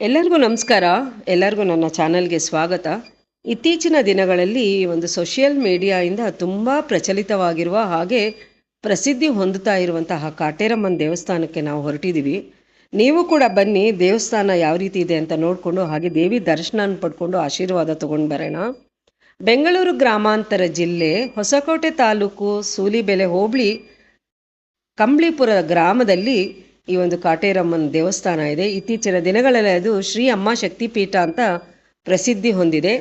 ಎಲ್ಲರಿಗೂ ನಮಸ್ಕಾರ. ಎಲ್ಲರಿಗೂ ನನ್ನ ಚಾನಲ್ಗೆ ಸ್ವಾಗತ. ಇತ್ತೀಚಿನ ದಿನಗಳಲ್ಲಿ ಒಂದು ಸೋಷಿಯಲ್ ಮೀಡಿಯಾಯಿಂದ ತುಂಬ ಪ್ರಚಲಿತವಾಗಿರುವ ಹಾಗೆ ಪ್ರಸಿದ್ಧಿ ಹೊಂದುತ್ತಾ ಇರುವಂತಹ ಕಾಟೇರಮ್ಮನ ದೇವಸ್ಥಾನಕ್ಕೆ ನಾವು ಹೊರಟಿದ್ದೀವಿ. ನೀವು ಕೂಡ ಬನ್ನಿ, ದೇವಸ್ಥಾನ ಯಾವ ರೀತಿ ಇದೆ ಅಂತ ನೋಡಿಕೊಂಡು ಹಾಗೆ ದೇವಿ ದರ್ಶನ ಪಡ್ಕೊಂಡು ಆಶೀರ್ವಾದ ತಗೊಂಡು ಬರೋಣ. ಬೆಂಗಳೂರು ಗ್ರಾಮಾಂತರ ಜಿಲ್ಲೆ ಹೊಸಕೋಟೆ ತಾಲೂಕು ಸೂಲಿಬೆಲೆ ಹೋಬಳಿ, ಕಂಬ್ಳಿಪುರ ಗ್ರಾಮದಲ್ಲಿ ಈ ಒಂದು ಕಾಟೇರಮ್ಮನ ದೇವಸ್ಥಾನ ಇದೆ. ಇತ್ತೀಚಿನ ದಿನಗಳಲ್ಲಿ ಅದು ಶ್ರೀ ಅಮ್ಮ ಶಕ್ತಿಪೀಠ ಅಂತ ಪ್ರಸಿದ್ಧಿ ಹೊಂದಿದೆ.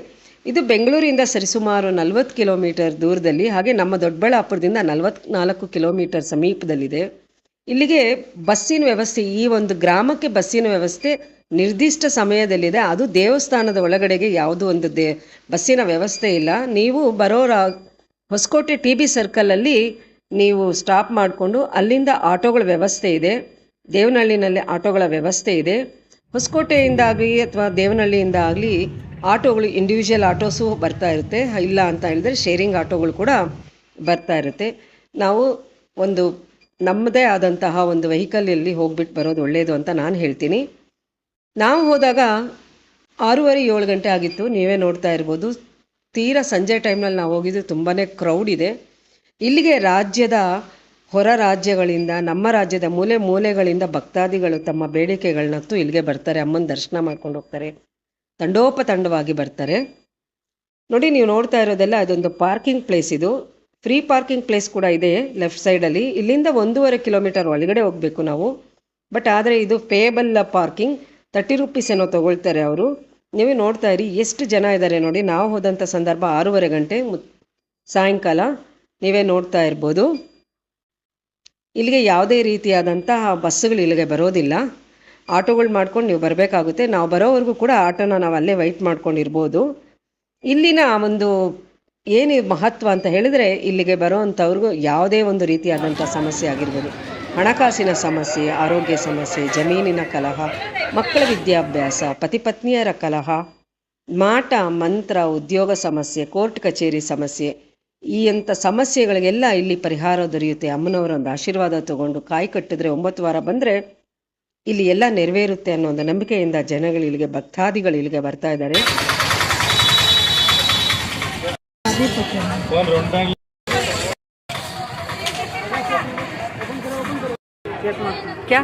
ಇದು ಬೆಂಗಳೂರಿಂದ ಸರಿಸುಮಾರು ನಲವತ್ತು ಕಿಲೋಮೀಟರ್ ದೂರದಲ್ಲಿ, ಹಾಗೆ ನಮ್ಮ ದೊಡ್ಡಬಳ್ಳಾಪುರದಿಂದ ನಲವತ್ನಾಲ್ಕು ಕಿಲೋಮೀಟರ್ ಸಮೀಪದಲ್ಲಿದೆ. ಇಲ್ಲಿಗೆ ಬಸ್ಸಿನ ವ್ಯವಸ್ಥೆ, ಈ ಒಂದು ಗ್ರಾಮಕ್ಕೆ ಬಸ್ಸಿನ ವ್ಯವಸ್ಥೆ ನಿರ್ದಿಷ್ಟ ಸಮಯದಲ್ಲಿದೆ. ಅದು ದೇವಸ್ಥಾನದ ಒಳಗಡೆಗೆ ಯಾವುದು ಒಂದು ದೇ, ಬಸ್ಸಿನ ವ್ಯವಸ್ಥೆ ಇಲ್ಲ. ನೀವು ಬರೋರ ಹೊಸಕೋಟೆ ಟಿ ಬಿ ಸರ್ಕಲಲ್ಲಿ ನೀವು ಸ್ಟಾಪ್ ಮಾಡಿಕೊಂಡು ಅಲ್ಲಿಂದ ಆಟೋಗಳ ವ್ಯವಸ್ಥೆ ಇದೆ. ದೇವನಹಳ್ಳಿನಲ್ಲಿ ಆಟೋಗಳ ವ್ಯವಸ್ಥೆ ಇದೆ. ಹೊಸಕೋಟೆಯಿಂದ ಆಗಲಿ ಅಥವಾ ದೇವನಹಳ್ಳಿಯಿಂದ ಆಗಲಿ ಆಟೋಗಳು ಇಂಡಿವಿಜುವಲ್ ಆಟೋಸು ಬರ್ತಾ ಇರುತ್ತೆ. ಇಲ್ಲ ಅಂತ ಹೇಳಿದ್ರೆ ಶೇರಿಂಗ್ ಆಟೋಗಳು ಕೂಡ ಬರ್ತಾ ಇರುತ್ತೆ. ನಾವು ಒಂದು ನಮ್ಮದೇ ಆದಂತಹ ಒಂದು ವೆಹಿಕಲಲ್ಲಿ ಹೋಗ್ಬಿಟ್ಟು ಬರೋದು ಒಳ್ಳೆಯದು ಅಂತ ನಾನು ಹೇಳ್ತೀನಿ. ನಾವು ಹೋದಾಗ ಆರೂವರೆ, ಏಳು ಗಂಟೆ ಆಗಿತ್ತು. ನೀವೇ ನೋಡ್ತಾ ಇರ್ಬೋದು. ತೀರಾ ಸಂಜೆ ಟೈಮ್ನಲ್ಲಿ ನಾವು ಹೋಗಿದ್ದು ತುಂಬಾ ಕ್ರೌಡ್ ಇದೆ. ಇಲ್ಲಿಗೆ ರಾಜ್ಯದ ಹೊರ ರಾಜ್ಯಗಳಿಂದ, ನಮ್ಮ ರಾಜ್ಯದ ಮೂಲೆ ಮೂಲೆಗಳಿಂದ ಭಕ್ತಾದಿಗಳು ತಮ್ಮ ಬೇಡಿಕೆಗಳನ್ನತ್ತು ಇಲ್ಲಿಗೆ ಬರ್ತಾರೆ, ಅಮ್ಮನ ದರ್ಶನ ಮಾಡ್ಕೊಂಡು ಹೋಗ್ತಾರೆ. ತಂಡೋಪತಂಡವಾಗಿ ಬರ್ತಾರೆ. ನೋಡಿ, ನೀವು ನೋಡ್ತಾ ಇರೋದೆಲ್ಲ ಅದೊಂದು ಪಾರ್ಕಿಂಗ್ ಪ್ಲೇಸ್ ಇದು. ಫ್ರೀ ಪಾರ್ಕಿಂಗ್ ಪ್ಲೇಸ್ ಕೂಡ ಇದೆ ಲೆಫ್ಟ್ ಸೈಡಲ್ಲಿ. ಇಲ್ಲಿಂದ ಒಂದೂವರೆ ಕಿಲೋಮೀಟರ್ ಒಳಗಡೆ ಹೋಗಬೇಕು ನಾವು. ಬಟ್ ಆದರೆ ಇದು ಪೇಬಲ್ ಪಾರ್ಕಿಂಗ್. ತರ್ಟಿ ರುಪೀಸ್ ಏನೋ ತಗೊಳ್ತಾರೆ ಅವರು. ನೀವೇ ನೋಡ್ತಾ ಇರಿ, ಎಷ್ಟು ಜನ ಇದ್ದಾರೆ ನೋಡಿ. ನಾವು ಹೋದಂಥ ಸಂದರ್ಭ ಆರೂವರೆ ಗಂಟೆ ಸಾಯಂಕಾಲ. ನೀವೇ ನೋಡ್ತಾ ಇರ್ಬೋದು. ಇಲ್ಲಿಗೆ ಯಾವುದೇ ರೀತಿಯಾದಂತಹ ಬಸ್ಸುಗಳು ಇಲ್ಲಿಗೆ ಬರೋದಿಲ್ಲ. ಆಟೋಗಳು ಮಾಡ್ಕೊಂಡು ನೀವು ಬರಬೇಕಾಗುತ್ತೆ. ನಾವು ಬರೋವರೆಗೂ ಕೂಡ ಆಟೋನ ನಾವು ಅಲ್ಲೇ ವೆಯ್ಟ್ ಮಾಡ್ಕೊಂಡಿರ್ಬೋದು. ಇಲ್ಲಿನ ಒಂದು ಏನು ಮಹತ್ವ ಅಂತ ಹೇಳಿದರೆ ಇಲ್ಲಿಗೆ ಬರೋವಂಥವ್ರಿಗೂ ಯಾವುದೇ ಒಂದು ರೀತಿಯಾದಂಥ ಸಮಸ್ಯೆ ಆಗಿರ್ಬೋದು. ಹಣಕಾಸಿನ ಸಮಸ್ಯೆ, ಆರೋಗ್ಯ ಸಮಸ್ಯೆ, ಜಮೀನಿನ ಕಲಹ, ಮಕ್ಕಳ ವಿದ್ಯಾಭ್ಯಾಸ, ಪತಿ ಪತ್ನಿಯರ ಕಲಹ, ಮಾಟ, ಮಂತ್ರ, ಉದ್ಯೋಗ ಸಮಸ್ಯೆ, ಕೋರ್ಟ್ ಕಚೇರಿ ಸಮಸ್ಯೆ ಈ ಅಂಥ ಸಮಸ್ಯೆಗಳಿಗೆಲ್ಲ ಇಲ್ಲಿ ಪರಿಹಾರ ದೊರೆಯುತ್ತೆ. ಅಮ್ಮನವರ ಒಂದು ಆಶೀರ್ವಾದ ತಗೊಂಡು ಕಾಯಿ ಕಟ್ಟಿದ್ರೆ ಒಂಬತ್ತು ವಾರ ಬಂದರೆ ಇಲ್ಲಿ ಎಲ್ಲ ನೆರವೇರುತ್ತೆ ಅನ್ನೋ ಒಂದು ನಂಬಿಕೆಯಿಂದ ಜನಗಳು ಇಲ್ಲಿಗೆ, ಭಕ್ತಾದಿಗಳು ಇಲ್ಲಿಗೆ ಬರ್ತಾ ಇದ್ದಾರೆ. क्या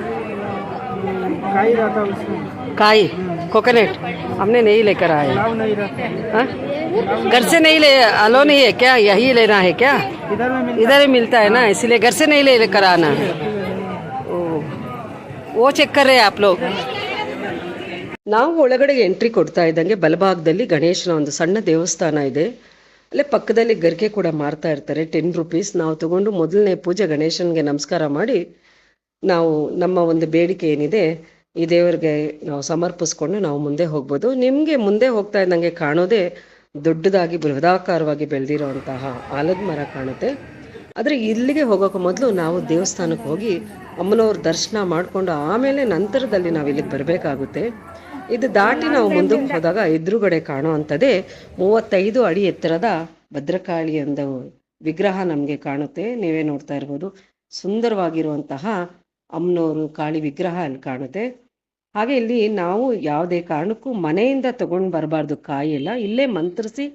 काई रहता है उसमें काई कोकोनट हमने नहीं लेकर आए लाव नहीं रहता हाँ? घर से नहीं ले अलो नहीं है क्या यही लेना है क्या इधर में मिल इधर ही मिलता है ना इसलिए घर से नहीं ले लेकर आना है ओ, वो ಚೆಕ್ ಕರೆ आप लोग ನಾವು ಒಳಗಡೆ ಎಂಟ್ರಿ ಕೊಡ್ತಾ ಇದ್ದಂಗೆ ಬಲಭಾಗದಲ್ಲಿ ಗಣೇಶನ ಒಂದು ಸಣ್ಣ ದೇವಸ್ಥಾನ ಇದೆ ಅಲ್ಲೇ ಪಕ್ಕದಲ್ಲಿ ಗರಿಕೆ ಕೂಡ ಮಾರ್ತಾ ಇರ್ತಾರೆ ಟೆನ್ ರುಪೀಸ್ ನಾವು ತಗೊಂಡು ಮೊದಲನೇ ಪೂಜೆ ಗಣೇಶನಿಗೆ ನಮಸ್ಕಾರ ಮಾಡಿ ನಾವು ನಮ್ಮ ಒಂದು ಬೇಡಿಕೆ ಏನಿದೆ ಈ ದೇವರಿಗೆ ನಾವು ಸಮರ್ಪಿಸ್ಕೊಂಡು ನಾವು ಮುಂದೆ ಹೋಗ್ಬೋದು. ನಿಮಗೆ ಮುಂದೆ ಹೋಗ್ತಾ ಇದ್ದಂಗೆ ಕಾಣೋದೇ ದೊಡ್ಡದಾಗಿ ಬೃಹದಾಕಾರವಾಗಿ ಬೆಳೆದಿರುವಂತಹ ಆಲದ ಮರ ಕಾಣುತ್ತೆ. ಆದರೆ ಇಲ್ಲಿಗೆ ಹೋಗೋಕೆ ಮೊದಲು ನಾವು ದೇವಸ್ಥಾನಕ್ಕೆ ಹೋಗಿ ಅಮ್ಮನವ್ರ ದರ್ಶನ ಮಾಡಿಕೊಂಡು ಆಮೇಲೆ ನಂತರದಲ್ಲಿ ನಾವು ಇಲ್ಲಿಗೆ ಬರಬೇಕಾಗುತ್ತೆ. ಇದು ದಾಟಿ ನಾವು ಮುಂದಕ್ಕೆ ಹೋದಾಗ ಎದುರುಗಡೆ ಕಾಣೋ ಅಂಥದ್ದೇ ಮೂವತ್ತೈದು ಅಡಿ ಎತ್ತರದ ಭದ್ರಕಾಳಿ ಒಂದು ವಿಗ್ರಹ ನಮಗೆ ಕಾಣುತ್ತೆ. ನೀವೇ ನೋಡ್ತಾ ಇರ್ಬೋದು. ಸುಂದರವಾಗಿರುವಂತಹ ಅಮ್ಮನವರು ಕಾಳಿ ವಿಗ್ರಹ ಅಲ್ಲಿ ಕಾಣುತ್ತೆ. ಹಾಗೆ ಇಲ್ಲಿ ನಾವು ಯಾವುದೇ ಕಾರಣಕ್ಕೂ ಮನೆಯಿಂದ ತಗೊಂಡು ಬರಬಾರ್ದು ಕಾಯಿ ಎಲ್ಲ. ಇಲ್ಲೇ ಮಂತ್ರಿಸಿ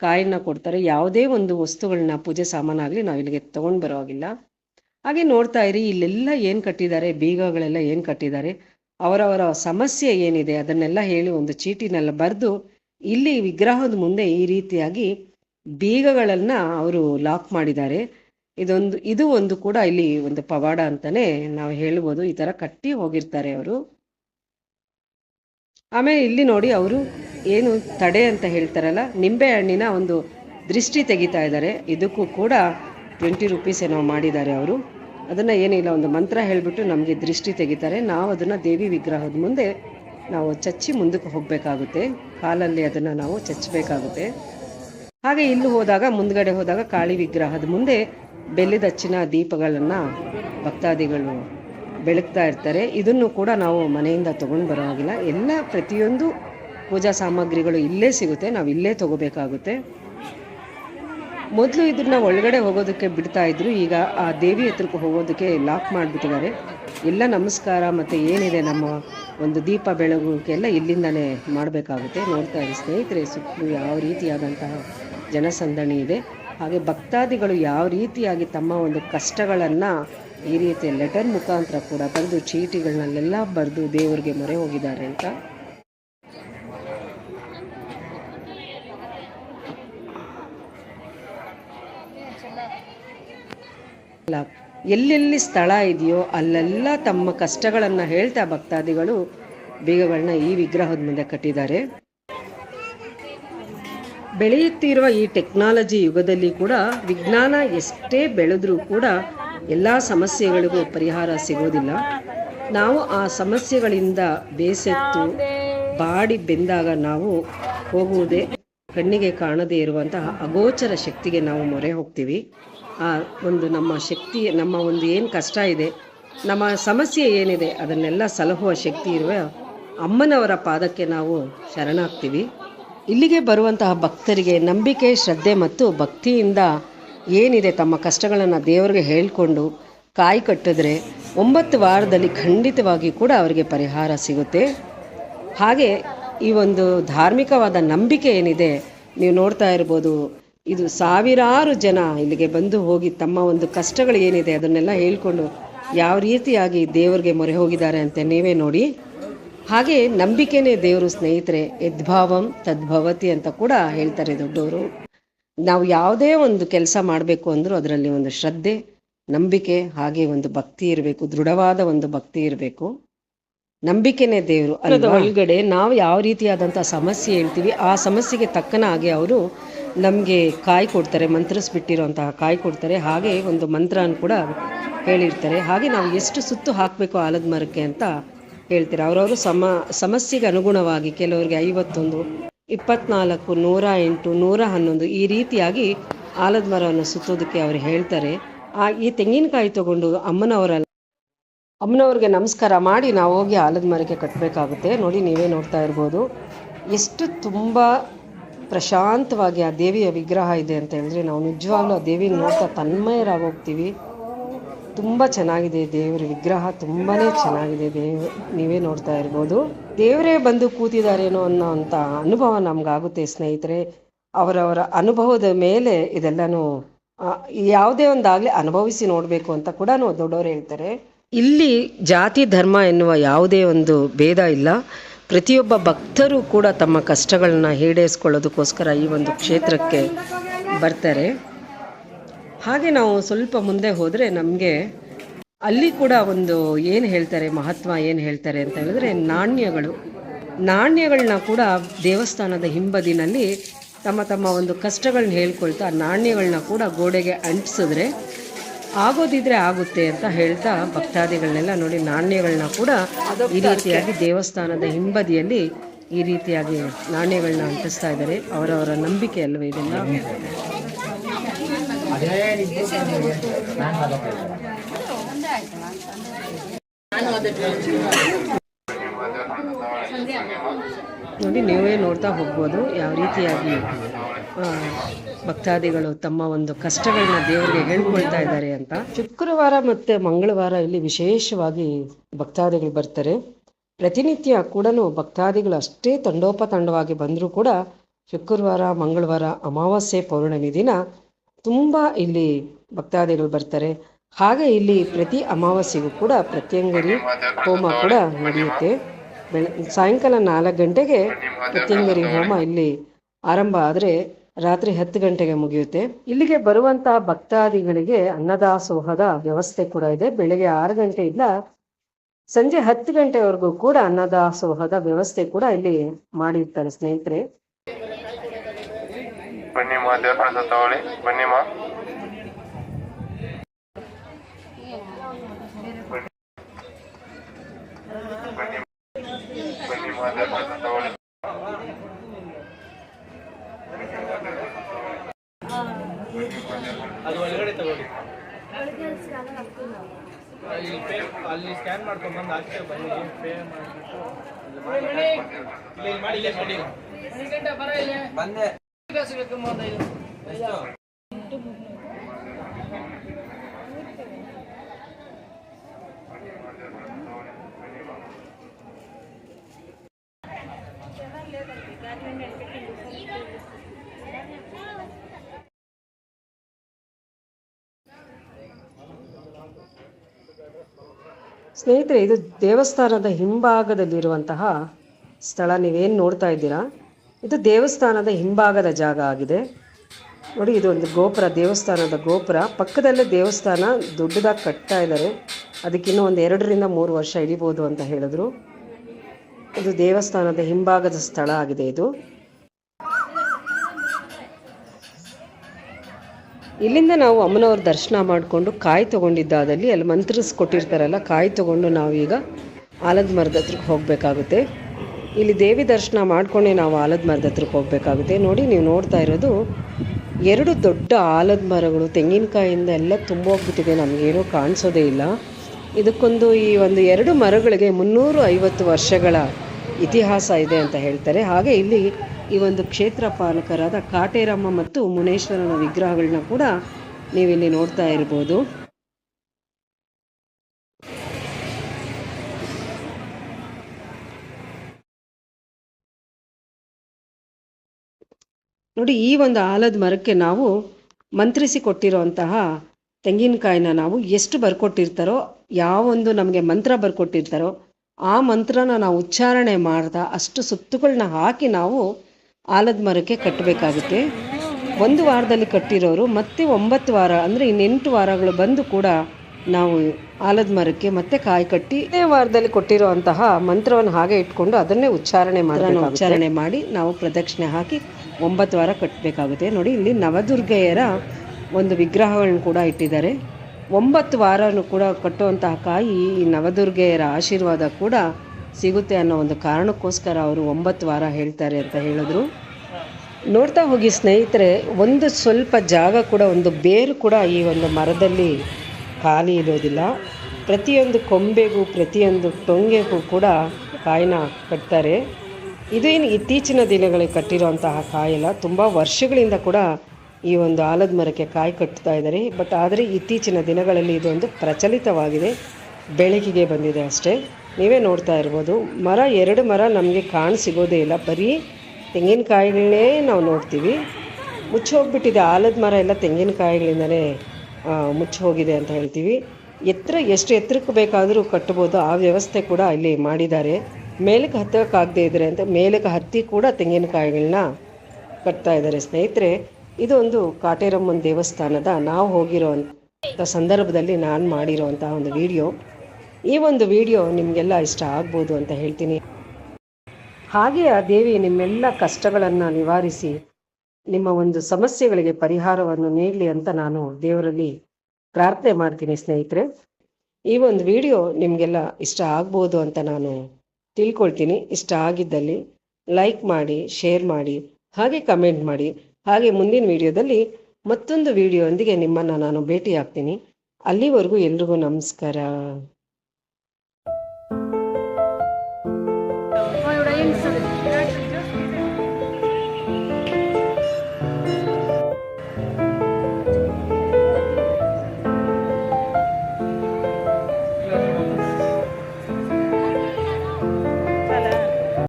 ಕಾಯಿನ ಕೊಡ್ತಾರೆ. ಯಾವುದೇ ಒಂದು ವಸ್ತುಗಳನ್ನ ಪೂಜೆ ಸಾಮಾನಾಗಲಿ ನಾವು ಇಲ್ಲಿಗೆ ತಗೊಂಡು ಬರೋ ಹಾಗಿಲ್ಲ ಹಾಗೆ ನೋಡ್ತಾ ಇರಿ, ಇಲ್ಲೆಲ್ಲ ಏನು ಕಟ್ಟಿದ್ದಾರೆ? ಬೀಗಗಳೆಲ್ಲ ಏನು ಕಟ್ಟಿದ್ದಾರೆ? ಅವರವರ ಸಮಸ್ಯೆ ಏನಿದೆ? ಅದನ್ನೆಲ್ಲ ಹೇಳಿ ಒಂದು ಚೀಟಿನೆಲ್ಲ ಬರೆದು ಇಲ್ಲಿ ವಿಗ್ರಹದ ಮುಂದೆ ಈ ರೀತಿಯಾಗಿ ಬೀಗಗಳನ್ನು ಅವರು ಲಾಕ್ ಮಾಡಿದ್ದಾರೆ. ಇದೊಂದು, ಇದು ಒಂದು ಕೂಡ ಇಲ್ಲಿ ಒಂದು ಪವಾಡ ಅಂತಾನೆ ನಾವು ಹೇಳ್ಬೋದು. ಈ ಥರ ಕಟ್ಟಿ ಹೋಗಿರ್ತಾರೆ ಅವರು. ಆಮೇಲೆ ಇಲ್ಲಿ ನೋಡಿ ಅವರು ಏನು ತಡೆ ಅಂತ ಹೇಳ್ತಾರಲ್ಲ, ನಿಂಬೆ ಹಣ್ಣಿನ ಒಂದು ದೃಷ್ಟಿ ತೆಗಿತಾ ಇದ್ದಾರೆ. ಇದಕ್ಕೂ ಕೂಡ ಟ್ವೆಂಟಿ ರುಪೀಸ್ ಏನೋ ಮಾಡಿದ್ದಾರೆ ಅವರು. ಅದನ್ನು ಏನಿಲ್ಲ, ಒಂದು ಮಂತ್ರ ಹೇಳಿಬಿಟ್ಟು ನಮಗೆ ದೃಷ್ಟಿ ತೆಗಿತಾರೆ. ನಾವು ಅದನ್ನು ದೇವಿ ವಿಗ್ರಹದ ಮುಂದೆ ನಾವು ಚಚ್ಚಿ ಮುಂದಕ್ಕೆ ಹೋಗಬೇಕಾಗುತ್ತೆ. ಕಾಲಲ್ಲಿ ಅದನ್ನು ನಾವು ಚಚ್ಚಬೇಕಾಗುತ್ತೆ ಹಾಗೆ ಇಲ್ಲಿ ಹೋದಾಗ, ಮುಂದ್ಗಡೆ ಹೋದಾಗ ಕಾಳಿ ವಿಗ್ರಹದ ಮುಂದೆ ಬೆಲ್ಲದಚ್ಚಿನ ದೀಪಗಳನ್ನು ಭಕ್ತಾದಿಗಳು ಬೆಳಗ್ತಾ ಇರ್ತಾರೆ. ಇದನ್ನು ಕೂಡ ನಾವು ಮನೆಯಿಂದ ತೊಗೊಂಡು ಬರೋ ಹಾಗಿಲ್ಲ ಎಲ್ಲ ಪ್ರತಿಯೊಂದು ಪೂಜಾ ಸಾಮಗ್ರಿಗಳು ಇಲ್ಲೇ ಸಿಗುತ್ತೆ. ನಾವು ಇಲ್ಲೇ ತಗೋಬೇಕಾಗುತ್ತೆ. ಮೊದಲು ಇದನ್ನು ಒಳಗಡೆ ಹೋಗೋದಕ್ಕೆ ಬಿಡ್ತಾ ಇದ್ರು. ಈಗ ಆ ದೇವಿ ಹತ್ರಕ್ಕೆ ಹೋಗೋದಕ್ಕೆ ಲಾಕ್ ಮಾಡಿಬಿಟ್ಟಿದ್ದಾರೆ. ಎಲ್ಲ ನಮಸ್ಕಾರ ಮತ್ತು ಏನಿದೆ ನಮ್ಮ ಒಂದು ದೀಪ ಬೆಳಗೋಕ್ಕೆಲ್ಲ ಇಲ್ಲಿಂದನೇ ಮಾಡಬೇಕಾಗುತ್ತೆ. ನೋಡ್ತಾ ಇದ್ದೀವಿ ಸ್ನೇಹಿತರೆ, ಸುತ್ತಲೂ ಯಾವ ರೀತಿಯಾದಂತಹ ಜನಸಂದಣಿ ಇದೆ. ಹಾಗೆ ಭಕ್ತಾದಿಗಳು ಯಾವ ರೀತಿಯಾಗಿ ತಮ್ಮ ಒಂದು ಕಷ್ಟಗಳನ್ನು ಈ ರೀತಿಯ ಲೆಟರ್ ಮುಖಾಂತರ ಕೂಡ ಬರೆದು ಚೀಟಿಗಳನ್ನೆಲ್ಲ ಬರೆದು ದೇವರಿಗೆ ಮೊರೆ ಹೋಗಿದ್ದಾರೆ ಅಂತ? ಎಲ್ಲೆಲ್ಲಿ ಸ್ಥಳ ಇದೆಯೋ ಅಲ್ಲೆಲ್ಲ ತಮ್ಮ ಕಷ್ಟಗಳನ್ನು ಹೇಳ್ತಾ ಭಕ್ತಾದಿಗಳು ಬೀಗಗಳನ್ನ ಈ ವಿಗ್ರಹದ ಮುಂದೆ ಕಟ್ಟಿದ್ದಾರೆ. ಬೆಳೆಯುತ್ತಿರುವ ಈ ಟೆಕ್ನಾಲಜಿ ಯುಗದಲ್ಲಿ ಕೂಡ ವಿಜ್ಞಾನ ಎಷ್ಟೇ ಬೆಳೆದರೂ ಕೂಡ ಎಲ್ಲ ಸಮಸ್ಯೆಗಳಿಗೂ ಪರಿಹಾರ ಸಿಗೋದಿಲ್ಲ. ನಾವು ಆ ಸಮಸ್ಯೆಗಳಿಂದ ಬೇಸತ್ತು ಬಾಡಿ ಬೆಂದಾಗ ನಾವು ಹೋಗುವುದೇ ಕಣ್ಣಿಗೆ ಕಾಣದೇ ಇರುವಂತಹ ಅಗೋಚರ ಶಕ್ತಿಗೆ ನಾವು ಮೊರೆ ಹೋಗ್ತೀವಿ. ಆ ಒಂದು ನಮ್ಮ ಶಕ್ತಿ, ನಮ್ಮ ಒಂದು ಏನು ಕಷ್ಟ ಇದೆ, ನಮ್ಮ ಸಮಸ್ಯೆ ಏನಿದೆ ಅದನ್ನೆಲ್ಲ ಸಲಹುವ ಶಕ್ತಿ ಇರುವ ಅಮ್ಮನವರ ಪಾದಕ್ಕೆ ನಾವು ಶರಣಾಗ್ತೀವಿ. ಇಲ್ಲಿಗೆ ಬರುವಂತಹ ಭಕ್ತರಿಗೆ ನಂಬಿಕೆ, ಶ್ರದ್ಧೆ ಮತ್ತು ಭಕ್ತಿಯಿಂದ ಏನಿದೆ ತಮ್ಮ ಕಷ್ಟಗಳನ್ನು ದೇವರಿಗೆ ಹೇಳಿಕೊಂಡು ಕಾಯಿ ಕಟ್ಟಿದ್ರೆ ಒಂಬತ್ತು ವಾರದಲ್ಲಿ ಖಂಡಿತವಾಗಿ ಕೂಡ ಅವರಿಗೆ ಪರಿಹಾರ ಸಿಗುತ್ತೆ. ಹಾಗೆ ಈ ಒಂದು ಧಾರ್ಮಿಕವಾದ ನಂಬಿಕೆ ಏನಿದೆ ನೀವು ನೋಡ್ತಾ ಇರ್ಬೋದು, ಇದು ಸಾವಿರಾರು ಜನ ಇಲ್ಲಿಗೆ ಬಂದು ಹೋಗಿ ತಮ್ಮ ಒಂದು ಕಷ್ಟಗಳು ಏನಿದೆ ಅದನ್ನೆಲ್ಲ ಹೇಳ್ಕೊಂಡು ಯಾವ ರೀತಿಯಾಗಿ ದೇವರಿಗೆ ಮೊರೆ ಹೋಗಿದ್ದಾರೆ ಅಂತ ನೀವೇ ನೋಡಿ. ಹಾಗೆ ನಂಬಿಕೆನೇ ದೇವರು ಸ್ನೇಹಿತರೆ, ಯದ್ಭಾವಂ ತದ್ಭವತಿ ಅಂತ ಕೂಡ ಹೇಳ್ತಾರೆ ದೊಡ್ಡವರು. ನಾವು ಯಾವುದೇ ಒಂದು ಕೆಲಸ ಮಾಡಬೇಕು ಅಂದರೂ ಅದರಲ್ಲಿ ಒಂದು ಶ್ರದ್ಧೆ, ನಂಬಿಕೆ, ಹಾಗೆ ಒಂದು ಭಕ್ತಿ ಇರಬೇಕು, ದೃಢವಾದ ಒಂದು ಭಕ್ತಿ ಇರಬೇಕು. ನಂಬಿಕೆನೇ ದೇವರು ಅದರ ಒಳಗಡೆ ನಾವು ಯಾವ ರೀತಿಯಾದಂಥ ಸಮಸ್ಯೆ ಹೇಳ್ತೀವಿ, ಆ ಸಮಸ್ಯೆಗೆ ತಕ್ಕನ ಹಾಗೆ ಅವರು ನಮಗೆ ಕಾಯಿ ಕೊಡ್ತಾರೆ ಮಂತ್ರಿಸ್ಬಿಟ್ಟಿರೋಂತಹ ಕಾಯಿ ಕೊಡ್ತಾರೆ. ಹಾಗೆ ಒಂದು ಮಂತ್ರನ ಕೂಡ ಹೇಳಿರ್ತಾರೆ. ಹಾಗೆ ನಾವು ಎಷ್ಟು ಸುತ್ತು ಹಾಕಬೇಕು ಆಲದ ಮರಕ್ಕೆ ಅಂತ ಹೇಳ್ತಾರೆ ಅವರವರು ಸಮ, ಸಮಸ್ಯೆಗೆ ಅನುಗುಣವಾಗಿ ಕೆಲವರಿಗೆ ಐವತ್ತೊಂದು, ಇಪ್ಪತ್ನಾಲ್ಕು, ನೂರ ಎಂಟು, ನೂರ ಹನ್ನೊಂದು ಈ ರೀತಿಯಾಗಿ ಆಲದ ಮರವನ್ನು ಸುತ್ತೋದಕ್ಕೆ ಅವರು ಹೇಳ್ತಾರೆ. ಆ, ಈ ತೆಂಗಿನಕಾಯಿ ತಗೊಂಡು ಅಮ್ಮನವರಲ್ಲ, ಅಮ್ಮನವ್ರಿಗೆ ನಮಸ್ಕಾರ ಮಾಡಿ ನಾವು ಹೋಗಿ ಆಲದ ಮರಕ್ಕೆ ಕಟ್ಟಬೇಕಾಗುತ್ತೆ ನೋಡಿ, ನೀವೇ ನೋಡ್ತಾ ಇರ್ಬೋದು. ಎಷ್ಟು ತುಂಬ ಪ್ರಶಾಂತವಾಗಿ ಆ ದೇವಿಯ ವಿಗ್ರಹ ಇದೆ ಅಂತ ಹೇಳಿದ್ರೆ ನಾವು ನಿಜವಾಗ್ಲೂ ಆ ದೇವಿನ ನೋಡ್ತಾ ತನ್ಮಯರಾಗಿ ಹೋಗ್ತೀವಿ. ತುಂಬ ಚೆನ್ನಾಗಿದೆ ದೇವರ ವಿಗ್ರಹ ತುಂಬಾ ಚೆನ್ನಾಗಿದೆ ದೇವ್, ನೀವೇ ನೋಡ್ತಾ ಇರ್ಬೋದು. ದೇವರೇ ಬಂದು ಕೂತಿದ್ದಾರೇನೋ ಅನ್ನೋ ಅಂತ ಅನುಭವ ನಮ್ಗಾಗುತ್ತೆ ಸ್ನೇಹಿತರೆ. ಅವರವರ ಅನುಭವದ ಮೇಲೆ ಇದೆಲ್ಲನೂ ಯಾವುದೇ ಒಂದಾಗಲಿ ಅನುಭವಿಸಿ ನೋಡಬೇಕು ಅಂತ ಕೂಡ ದೊಡ್ಡವರು ಹೇಳ್ತಾರೆ. ಇಲ್ಲಿ ಜಾತಿ, ಧರ್ಮ ಎನ್ನುವ ಯಾವುದೇ ಒಂದು ಭೇದ ಇಲ್ಲ. ಪ್ರತಿಯೊಬ್ಬ ಭಕ್ತರು ಕೂಡ ತಮ್ಮ ಕಷ್ಟಗಳನ್ನ ಈಡೇರಿಸ್ಕೊಳ್ಳೋದಕ್ಕೋಸ್ಕರ ಈ ಒಂದು ಕ್ಷೇತ್ರಕ್ಕೆ ಬರ್ತಾರೆ. ಹಾಗೆ ನಾವು ಸ್ವಲ್ಪ ಮುಂದೆ ಹೋದರೆ ನಮಗೆ ಅಲ್ಲಿ ಕೂಡ ಒಂದು ಏನು ಹೇಳ್ತಾರೆ, ಮಹತ್ವ ಏನು ಹೇಳ್ತಾರೆ ಅಂತ ಹೇಳಿದ್ರೆ ನಾಣ್ಯಗಳು. ನಾಣ್ಯಗಳನ್ನ ಕೂಡ ದೇವಸ್ಥಾನದ ಹಿಂಬದಿನಲ್ಲಿ ತಮ್ಮ ತಮ್ಮ ಒಂದು ಕಷ್ಟಗಳನ್ನ ಹೇಳ್ಕೊಳ್ತಾ ನಾಣ್ಯಗಳನ್ನ ಕೂಡ ಗೋಡೆಗೆ ಅಂಟಿಸಿದ್ರೆ ಆಗೋದಿದ್ರೆ ಆಗುತ್ತೆ ಅಂತ ಹೇಳ್ತಾ ಭಕ್ತಾದಿಗಳನ್ನೆಲ್ಲ ನೋಡಿ ನಾಣ್ಯಗಳನ್ನ ಕೂಡ ಈ ರೀತಿಯಾಗಿ ದೇವಸ್ಥಾನದ ಹಿಂಬದಿಯಲ್ಲಿ ಈ ರೀತಿಯಾಗಿ ನಾಣ್ಯಗಳನ್ನ ಅಂಟಿಸ್ತಾ ಇದ್ದಾರೆ. ಅವರವರ ನಂಬಿಕೆ ಅಲ್ವೇ ಇದೆಲ್ಲ? ನೋಡಿ, ನೀವೇ ನೋಡ್ತಾ ಹೋಗ್ಬೋದು ಯಾವ ರೀತಿಯಾಗಿ ಭಕ್ತಾದಿಗಳು ತಮ್ಮ ಒಂದು ಕಷ್ಟಗಳನ್ನ ದೇವರಿಗೆ ಹೇಳ್ಕೊಳ್ತಾ ಇದ್ದಾರೆ ಅಂತ. ಶುಕ್ರವಾರ ಮತ್ತೆ ಮಂಗಳವಾರ ಇಲ್ಲಿ ವಿಶೇಷವಾಗಿ ಭಕ್ತಾದಿಗಳು ಬರ್ತಾರೆ. ಪ್ರತಿನಿತ್ಯ ಕೂಡ ಭಕ್ತಾದಿಗಳು ಅಷ್ಟೇ ತಂಡೋಪತಂಡವಾಗಿ ಬಂದರೂ ಕೂಡ ಶುಕ್ರವಾರ, ಮಂಗಳವಾರ ಅಮಾವಾಸ್ಯೆ ಪೌರ್ಣಮಿ ದಿನ ತುಂಬ ಇಲ್ಲಿ ಭಕ್ತಾದಿಗಳು ಬರ್ತಾರೆ. ಹಾಗೆ ಇಲ್ಲಿ ಪ್ರತಿ ಅಮಾವಾಸ್ಯೆಗೂ ಕೂಡ ಪ್ರತ್ಯಂಗರಿ ಹೋಮ ಕೂಡ ನಡೆಯುತ್ತೆ. ಬೆಳ, ಸಾಯಂಕಾಲ ನಾಲ್ಕು ಗಂಟೆಗೆ ಪ್ರತ್ಯಂಗರಿ ಹೋಮ ಇಲ್ಲಿ ಆರಂಭ ಆದರೆ ರಾತ್ರಿ ಹತ್ತು ಗಂಟೆಗೆ ಮುಗಿಯುತ್ತೆ. ಇಲ್ಲಿಗೆ ಬರುವಂತಹ ಭಕ್ತಾದಿಗಳಿಗೆ ಅನ್ನದಾಸೋಹದ ವ್ಯವಸ್ಥೆ ಕೂಡ ಇದೆ. ಬೆಳಿಗ್ಗೆ ಆರು ಗಂಟೆಯಿಂದ ಸಂಜೆ ಹತ್ತು ಗಂಟೆವರೆಗೂ ಕೂಡ ಅನ್ನದಾಸೋಹದ ವ್ಯವಸ್ಥೆ ಕೂಡ ಇಲ್ಲಿ ಮಾಡಿರ್ತಾರೆ ಸ್ನೇಹಿತರೆ. ಬನ್ನಿಮ್ಮ ದೇವ್ರ ಪ್ರಸಾದ ತಗೊಳ್ಳಿ ಬನ್ನಿಮ್ಮ ಬನ್ನಿಮ್ಮ ದೇವ್ರ ಪ್ರಸಾದ ತಗೊಳ್ಳಿ ಅದು ಒಳಗಡೆ ತಗೊಳ್ಳಿ. ಅಲ್ಲಿ ಪೇ ಅಲ್ಲಿ ಸ್ಕ್ಯಾನ್ ಬಂದು ಆಚೆ ಬನ್ನಿ ಪೇ ಮಾಡಿಬಿಟ್ಟು. ಇಲ್ಲಿ ಮಾಡಿ ಇಲ್ಲೇ ಸ್ನೇಹಿತರೆ ಇದು ದೇವಸ್ಥಾನದ ಹಿಂಭಾಗದಲ್ಲಿರುವಂತಹ ಸ್ಥಳ ನೀವೇನು ನೋಡ್ತಾ ಇದ್ದೀರಾ? ಇದು ದೇವಸ್ಥಾನದ ಹಿಂಭಾಗದ ಜಾಗ ಆಗಿದೆ. ನೋಡಿ, ಇದು ಒಂದು ಗೋಪುರ, ದೇವಸ್ಥಾನದ ಗೋಪುರ. ಪಕ್ಕದಲ್ಲೇ ದೇವಸ್ಥಾನ, ದೊಡ್ಡದಾಗಿ ಕಟ್ತಾ ಇದ್ದಾರೆ. ಅದಕ್ಕಿನ್ನೂ ಒಂದು ಎರಡರಿಂದ ಮೂರು ವರ್ಷ ಹಿಡಿಬೋದು ಅಂತ ಹೇಳಿದ್ರು. ಇದು ದೇವಸ್ಥಾನದ ಹಿಂಭಾಗದ ಸ್ಥಳ ಆಗಿದೆ ಇದು. ಇಲ್ಲಿಂದ ನಾವು ಅಮ್ಮನವ್ರ ದರ್ಶನ ಮಾಡಿಕೊಂಡು ಕಾಯಿ ತೊಗೊಂಡಿದ್ದಾದಲ್ಲಿ ಅಲ್ಲಿ ಮಂತ್ರಿಸ್ಕೊಟ್ಟಿರ್ತಾರಲ್ಲ ಕಾಯಿ ತೊಗೊಂಡು ನಾವೀಗ ಆಲದ ಮರದ ಹತ್ರಕ್ಕೆ ಹೋಗಬೇಕಾಗುತ್ತೆ. ಇಲ್ಲಿ ದೇವಿ ದರ್ಶನ ಮಾಡಿಕೊಂಡೇ ನಾವು ಆಲದ ಮರದ ಹತ್ರಕ್ಕೆ ಹೋಗಬೇಕಾಗುತ್ತೆ. ನೋಡಿ, ನೀವು ನೋಡ್ತಾ ಇರೋದು ಎರಡು ದೊಡ್ಡ ಆಲದ ಮರಗಳು. ತೆಂಗಿನಕಾಯಿಂದ ಎಲ್ಲ ತುಂಬೋಗ್ಬಿಟ್ಟಿದೆ. ನಮಗೇನೂ ಕಾಣಿಸೋದೇ ಇಲ್ಲ. ಇದಕ್ಕೊಂದು ಈ ಒಂದು ಎರಡು ಮರಗಳಿಗೆ ಮುನ್ನೂರು ಐವತ್ತು ವರ್ಷಗಳ ಇತಿಹಾಸ ಇದೆ ಅಂತ ಹೇಳ್ತಾರೆ. ಹಾಗೆ ಇಲ್ಲಿ ಈ ಒಂದು ಕ್ಷೇತ್ರ ಪಾಲಕರಾದ ಕಾಟೇರಮ್ಮ ಮತ್ತು ಮುನೇಶ್ವರನ ವಿಗ್ರಹಗಳನ್ನ ಕೂಡ ನೀವಿಲ್ಲಿ ನೋಡ್ತಾ ಇರ್ಬೋದು. ನೋಡಿ ಈ ಒಂದು ಆಲದ ಮರಕ್ಕೆ ನಾವು ಮಂತ್ರಿಸಿ ಕೊಟ್ಟಿರೋಂತಹ ತೆಂಗಿನಕಾಯಿನ ನಾವು ಎಷ್ಟು ಬರ್ಕೊಟ್ಟಿರ್ತಾರೋ ಯಾವೊಂದು ನಮಗೆ ಮಂತ್ರ ಬರ್ಕೊಟ್ಟಿರ್ತಾರೋ ಆ ಮಂತ್ರನ ನಾವು ಉಚ್ಚಾರಣೆ ಮಾಡ್ತಾ ಅಷ್ಟು ಸುತ್ತುಗಳನ್ನ ಹಾಕಿ ನಾವು ಆಲದ ಮರಕ್ಕೆ ಕಟ್ಟಬೇಕಾಗುತ್ತೆ. ಒಂದು ವಾರದಲ್ಲಿ ಕಟ್ಟಿರೋರು ಮತ್ತೆ ಒಂಬತ್ತು ವಾರ ಅಂದರೆ ಇನ್ನೆಂಟು ವಾರಗಳು ಬಂದು ಕೂಡ ನಾವು ಆಲದ ಮರಕ್ಕೆ ಮತ್ತೆ ಕಾಯಿ ಕಟ್ಟಿ ಇದೇ ವಾರದಲ್ಲಿ ಕೊಟ್ಟಿರುವಂತಹ ಮಂತ್ರವನ್ನು ಹಾಗೆ ಇಟ್ಕೊಂಡು ಅದನ್ನೇ ಉಚ್ಚಾರಣೆ ಮಾಡಿ ಉಚ್ಚಾರಣೆ ಮಾಡಿ ನಾವು ಪ್ರದಕ್ಷಿಣೆ ಹಾಕಿ ಒಂಬತ್ತು ವಾರ ಕಟ್ಟಬೇಕಾಗುತ್ತೆ ನೋಡಿ, ಇಲ್ಲಿ ನವದುರ್ಗೆಯರ ಒಂದು ವಿಗ್ರಹಗಳನ್ನು ಕೂಡ ಇಟ್ಟಿದ್ದಾರೆ. ಒಂಬತ್ತು ವಾರನೂ ಕೂಡ ಕಟ್ಟುವಂತಹ ಕಾಯಿ ಈ ನವದುರ್ಗೆಯರ ಆಶೀರ್ವಾದ ಕೂಡ ಸಿಗುತ್ತೆ ಅನ್ನೋ ಒಂದು ಕಾರಣಕ್ಕೋಸ್ಕರ ಅವರು ಒಂಬತ್ತು ವಾರ ಹೇಳ್ತಾರೆ ಅಂತ ಹೇಳಿದ್ರು. ನೋಡ್ತಾ ಹೋಗಿ ಸ್ನೇಹಿತರೆ, ಒಂದು ಸ್ವಲ್ಪ ಜಾಗ ಕೂಡ, ಒಂದು ಬೇರು ಕೂಡ ಈ ಒಂದು ಮರದಲ್ಲಿ ಖಾಲಿ ಇರೋದಿಲ್ಲ. ಪ್ರತಿಯೊಂದು ಕೊಂಬೆಗೂ, ಪ್ರತಿಯೊಂದು ಟೊಂಗೆಗೂ ಕೂಡ ಕಾಯಿನ ಕಟ್ತಾರೆ. ಇದೇನು ಇತ್ತೀಚಿನ ದಿನಗಳಿಗೆ ಕಟ್ಟಿರುವಂತಹ ಕಾಯಿಲ್ಲ ತುಂಬ ವರ್ಷಗಳಿಂದ ಕೂಡ ಈ ಒಂದು ಆಲದ ಮರಕ್ಕೆ ಕಾಯಿ ಕಟ್ತಾ ಇದ್ದಾರೆ. ಬಟ್ ಆದರೆ ಇತ್ತೀಚಿನ ದಿನಗಳಲ್ಲಿ ಇದೊಂದು ಪ್ರಚಲಿತವಾಗಿದೆ. ಬೆಳಕಿಗೆ ಬಂದಿದೆ ಅಷ್ಟೇ. ನೀವೇ ನೋಡ್ತಾ ಇರ್ಬೋದು, ಮರ, ಎರಡು ಮರ ನಮಗೆ ಕಾಣ ಸಿಗೋದೇ ಇಲ್ಲ. ಬರೀ ತೆಂಗಿನಕಾಯಿಗಳನ್ನೇ ನಾವು ನೋಡ್ತೀವಿ. ಮುಚ್ಚೋಗ್ಬಿಟ್ಟಿದೆ ಆಲದ ಮರ ಎಲ್ಲ ತೆಂಗಿನಕಾಯಿಗಳಿಂದಲೇ ಮುಚ್ಚಿ ಹೋಗಿದೆ ಅಂತ ಹೇಳ್ತೀವಿ. ಎತ್ತರ, ಎಷ್ಟು ಎತ್ತರಕ್ಕೆ ಬೇಕಾದರೂ ಕಟ್ಬೋದು. ಆ ವ್ಯವಸ್ಥೆ ಕೂಡ ಇಲ್ಲಿ ಮಾಡಿದ್ದಾರೆ. ಮೇಲಕ್ಕೆ ಹತ್ತಕ್ಕಾಗದೇ ಇದ್ದರೆ ಅಂತ ಮೇಲಕ್ಕೆ ಹತ್ತಿ ಕೂಡ ತೆಂಗಿನಕಾಯಿಗಳನ್ನ ಕಟ್ತಾ ಇದ್ದಾರೆ ಸ್ನೇಹಿತರೆ. ಇದೊಂದು ಕಾಟೇರಮ್ಮನ ದೇವಸ್ಥಾನದ ನಾವು ಹೋಗಿರೋಂಥ ಸಂದರ್ಭದಲ್ಲಿ ನಾನು ಮಾಡಿರೋವಂಥ ಒಂದು ವಿಡಿಯೋ. ಈ ಒಂದು ವಿಡಿಯೋ ನಿಮಗೆಲ್ಲ ಇಷ್ಟ ಆಗ್ಬೋದು ಅಂತ ಹೇಳ್ತೀನಿ. ಹಾಗೆ ಆ ದೇವಿ ನಿಮ್ಮೆಲ್ಲ ಕಷ್ಟಗಳನ್ನು ನಿವಾರಿಸಿ ನಿಮ್ಮ ಒಂದು ಸಮಸ್ಯೆಗಳಿಗೆ ಪರಿಹಾರವನ್ನು ನೀಡಲಿ ಅಂತ ನಾನು ದೇವರಲ್ಲಿ ಪ್ರಾರ್ಥನೆ ಮಾಡ್ತೀನಿ ಸ್ನೇಹಿತರೆ. ಈ ಒಂದು ವಿಡಿಯೋ ನಿಮಗೆಲ್ಲ ಇಷ್ಟ ಆಗ್ಬೋದು ಅಂತ ನಾನು ತಿಳ್ಕೊಳ್ತೀನಿ. ಇಷ್ಟ ಆಗಿದ್ದಲ್ಲಿ ಲೈಕ್ ಮಾಡಿ ಶೇರ್ ಮಾಡಿ, ಹಾಗೆ ಕಮೆಂಟ್ ಮಾಡಿ. ಹಾಗೆ ಮುಂದಿನ ವಿಡಿಯೋದಲ್ಲಿ ಮತ್ತೊಂದು ವಿಡಿಯೋದೊಂದಿಗೆ ನಿಮ್ಮನ್ನು ನಾನು ಭೇಟಿ ಆಗ್ತೀನಿ ಅಲ್ಲಿವರೆಗೂ ಎಲ್ರಿಗೂ ನಮಸ್ಕಾರ.